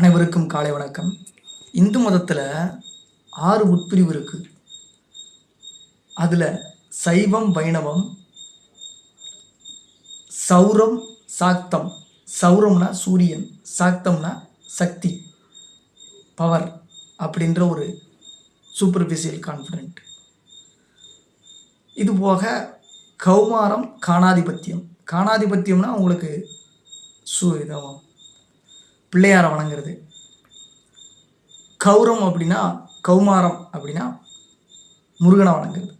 அனைவருக்கும் காலை வணக்கம். இந்து மதத்தில் ஆறு உட்பிரிவு இருக்குது அதில் சைவம் வைணவம் சௌரம் சாக்தம். சௌரம்னா சூரியன் சாக்தம்னா சக்தி பவர் அப்படின்ற ஒரு சூப்பர்ஃபிஷியல் கான்ஃபிடென்ட் இது போக கௌமாரம் காணாதிபத்தியம். காணாதிபத்தியம்னா உங்களுக்கு சு இதாகும். பிள்ளையாரை வணங்குறது. கௌரம் அப்படின்னா கௌமாரம் அப்படின்னா முருகனை வணங்குறது.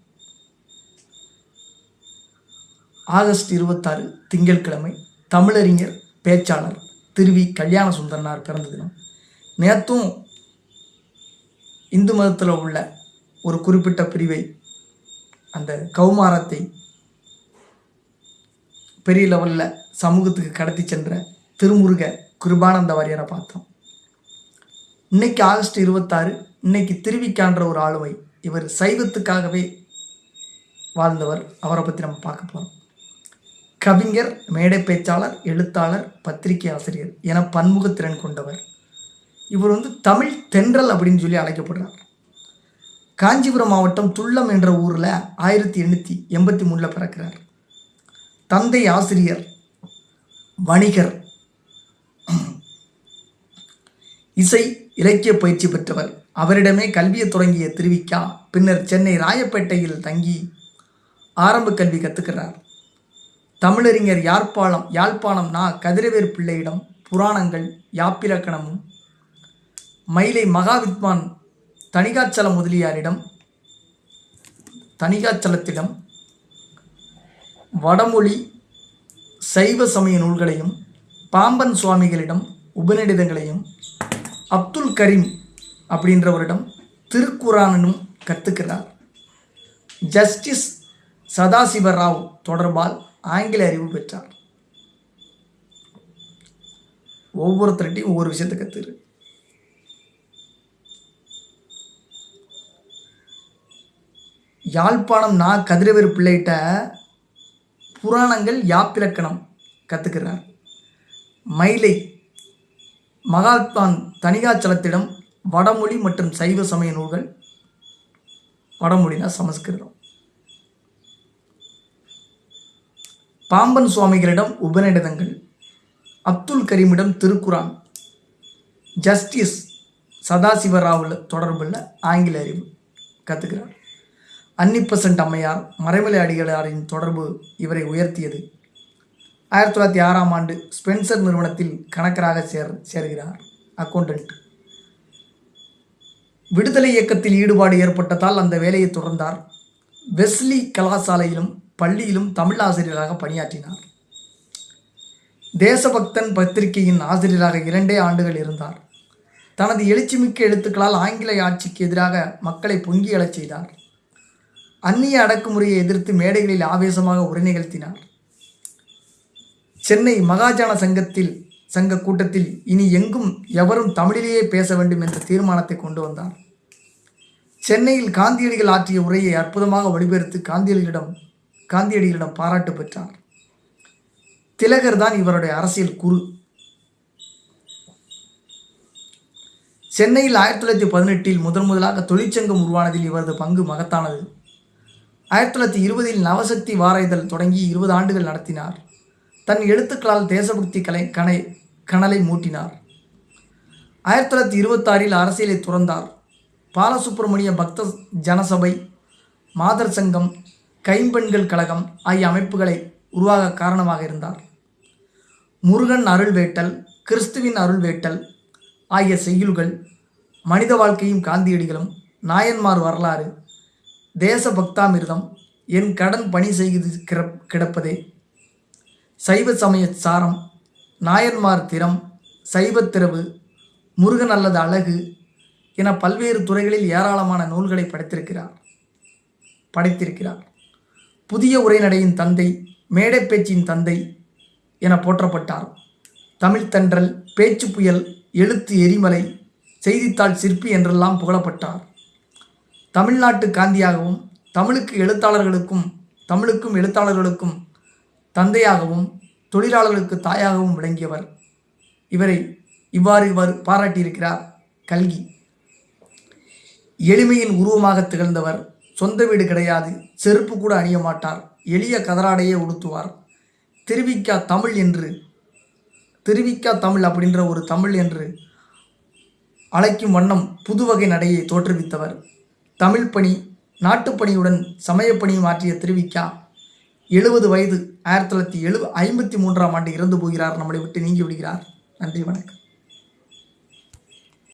ஆகஸ்ட் இருபத்தாறு திங்கட்கிழமை தமிழறிஞர் பேச்சாளர் திருவி கல்யாண சுந்தரனார் பிறந்த தினம். நேற்றும் இந்து மதத்தில் உள்ள ஒரு குறிப்பிட்ட பிரிவை அந்த கௌமாரத்தை பெரிய லெவலில் சமூகத்துக்கு கடத்தி சென்ற திருமுருக கிருபானந்த வாரியரை பார்த்தோம். இன்னைக்கு ஆகஸ்ட் இருபத்தாறு இன்னைக்கு திருவிக்கான்ற ஒரு ஆளுமை இவர் சைவத்துக்காகவே வாழ்ந்தவர். அவரை பற்றி நம்ம பார்க்க போகிறோம் கவிஞர் மேடை பேச்சாளர் எழுத்தாளர் பத்திரிகை ஆசிரியர் என பன்முகத்திறன் கொண்டவர். இவர் வந்து தமிழ் தென்றல் அப்படின்னு சொல்லி அழைக்கப்படுறார். காஞ்சிபுரம் மாவட்டம் துள்ளம் என்ற ஊரில் ஆயிரத்தி எண்ணூற்றி எண்பத்தி மூணில் பிறக்கிறார். தந்தை ஆசிரியர் வணிகர் இசை இலக்கிய பயிற்சி பெற்றவர். அவரிடமே கல்வியை தொடங்கிய திருவிக்கா பின்னர் சென்னை ராயப்பேட்டையில் தங்கி ஆரம்ப கல்வி கற்றுக்கிறார் தமிழறிஞர் யாழ்ப்பாணம் யாழ்ப்பாணம் நா. கதிரவேர் பிள்ளையிடம் புராணங்கள் யாப்பிலக்கணமும் மயிலை மகாவித்வான் தணிகாச்சல முதலியாரிடம் தணிகாச்சலத்திடம் வடமொழி சைவ சமய நூல்களையும் பாம்பன் சுவாமிகளிடம் உபநிடதங்களையும் அப்துல் கரீம் அப்படின்றவரிடம் திருக்குரானும் கற்றுக்கிறார் ஜஸ்டிஸ் சதாசிவராவ் தொடர்பால் ஆங்கில அறிவு பெற்றார். ஒவ்வொருத்தர்கிட்டையும் ஒவ்வொரு விஷயத்தை கற்றுரு யாழ்ப்பாணம் நான் கதிரவேறு பிள்ளைகிட்ட புராணங்கள் யாப்பிலக்கணம் கற்றுக்கிறார் மயிலை மகாத்மான் தனிகாச்சலத்திடம் வடமொழி மற்றும் சைவ சமய நூல்கள் வடமொழினா சமஸ்கிருதம். பாம்பன் சுவாமிகளிடம் உபநிடதங்கள். அப்துல் கரீமிடம் திருக்குறான். ஜஸ்டிஸ் சதாசிவராவில் தொடர்புள்ள ஆங்கில அறிவு கற்றுக்கிறார் அன்னிப்பசன்ட் அம்மையார் மறைமலை அடிகளாரின் தொடர்பு இவரை உயர்த்தியது. ஆயிரத்தி தொள்ளாயிரத்தி ஆறாம் ஆண்டு ஸ்பென்சர் நிறுவனத்தில் கணக்கராக சேர் சேர்கிறார் அக்கௌண்டன்ட் விடுதலை இயக்கத்தில் ஈடுபாடு ஏற்பட்டதால் அந்த வேலையை தொடர்ந்தார். வெஸ்லி கலாசாலையிலும் பள்ளியிலும் தமிழ் ஆசிரியராக பணியாற்றினார். தேசபக்தன் பத்திரிகையின் ஆசிரியராக இரண்டே ஆண்டுகள் இருந்தார். தனது எழுச்சிமிக்க எழுத்துக்களால் ஆங்கில ஆட்சிக்கு எதிராக மக்களை பொங்கி எழச் செய்தார். அந்நிய அடக்குமுறையை எதிர்த்து மேடைகளில் ஆவேசமாக உரை நிகழ்த்தினார். சென்னை மகாஜன சங்கத்தில் சங்க கூட்டத்தில் இனி எங்கும் எவரும் தமிழிலேயே பேச வேண்டும் என்ற தீர்மானத்தை கொண்டு வந்தார். சென்னையில் காந்தியடிகள் ஆற்றிய உரையை அற்புதமாக வழிபெறுத்து காந்தியடிகளிடம் காந்தியடிகளிடம் பாராட்டு பெற்றார். திலகர் தான் இவருடைய அரசியல் குரு. சென்னையில் ஆயிரத்தி தொள்ளாயிரத்தி பதினெட்டில் முதன் முதலாக தொழிற்சங்கம் உருவானதில் இவரது பங்கு மகத்தானது. ஆயிரத்தி தொள்ளாயிரத்தி இருபதில் நவசக்தி வார இதழ் தொடங்கி இருபது ஆண்டுகள் நடத்தினார். தன் எழுத்துக்களால் தேசபக்தி கலை கனை கனலை மூட்டினார். ஆயிரத்தி தொள்ளாயிரத்தி இருபத்தாறில் அரசியலை துறந்தார். பாலசுப்பிரமணிய பக்த ஜனசபை மாதர் சங்கம் கைம்பெண்கள் கழகம் ஆகிய அமைப்புகளை உருவாக காரணமாக இருந்தார். முருகன் அருள்வேட்டல் கிறிஸ்துவின் அருள்வேட்டல் ஆகிய செய்யுள்கள் மனித வாழ்க்கையும் காந்தியடிகளும் நாயன்மார் வரலாறு தேச பக்தாமிர்தம் என் கடன் பணி செய்து கிடப் கிடப்பதே சைவ சமய சாரம் நாயன்மார் திறம் சைவத்திரவு முருகன் அல்லது அழகு என பல்வேறு துறைகளில் ஏராளமான நூல்களை படைத்திருக்கிறார். படைத்திருக்கிறார். புதிய உரைநடையின் தந்தை மேடை பேச்சின் தந்தை என போற்றப்பட்டார். தமிழ்த்தன்றல் பேச்சு புயல் எழுத்து எரிமலை செய்தித்தாள் சிற்பி என்றெல்லாம் புகழப்பட்டார். தமிழ்நாட்டு காந்தியாகவும் தமிழுக்கு எழுத்தாளர்களுக்கும் தமிழுக்கும் எழுத்தாளர்களுக்கும் தந்தையாகவும் தொழிலாளர்களுக்கு தாயாகவும் விளங்கியவர். இவரை இவ்வாறு இவர் பாராட்டியிருக்கிறார். கல்கி. எளிமையின் உருவமாக திகழ்ந்தவர். சொந்த வீடு கிடையாது. செருப்பு கூட அணிய மாட்டார். எளிய கதராடையே உடுத்துவார். திருவிக்கா தமிழ் என்று திருவிக்கா தமிழ் அப்படின்ற ஒரு தமிழ் என்று அழைக்கும் வண்ணம் புதுவகை நடையை தோற்றுவித்தவர். தமிழ் பணி நாட்டுப்பணியுடன் சமயப்பணியும் ஆற்றிய திருவிக்கா. எழுபது வயது ஆயிரத்தி தொள்ளாயிரத்தி எழு ஐம்பத்தி மூன்றாம் ஆண்டு இறந்து போகிறார். நம்மளை விட்டு நீங்கி விடுகிறார். நன்றி வணக்கம்.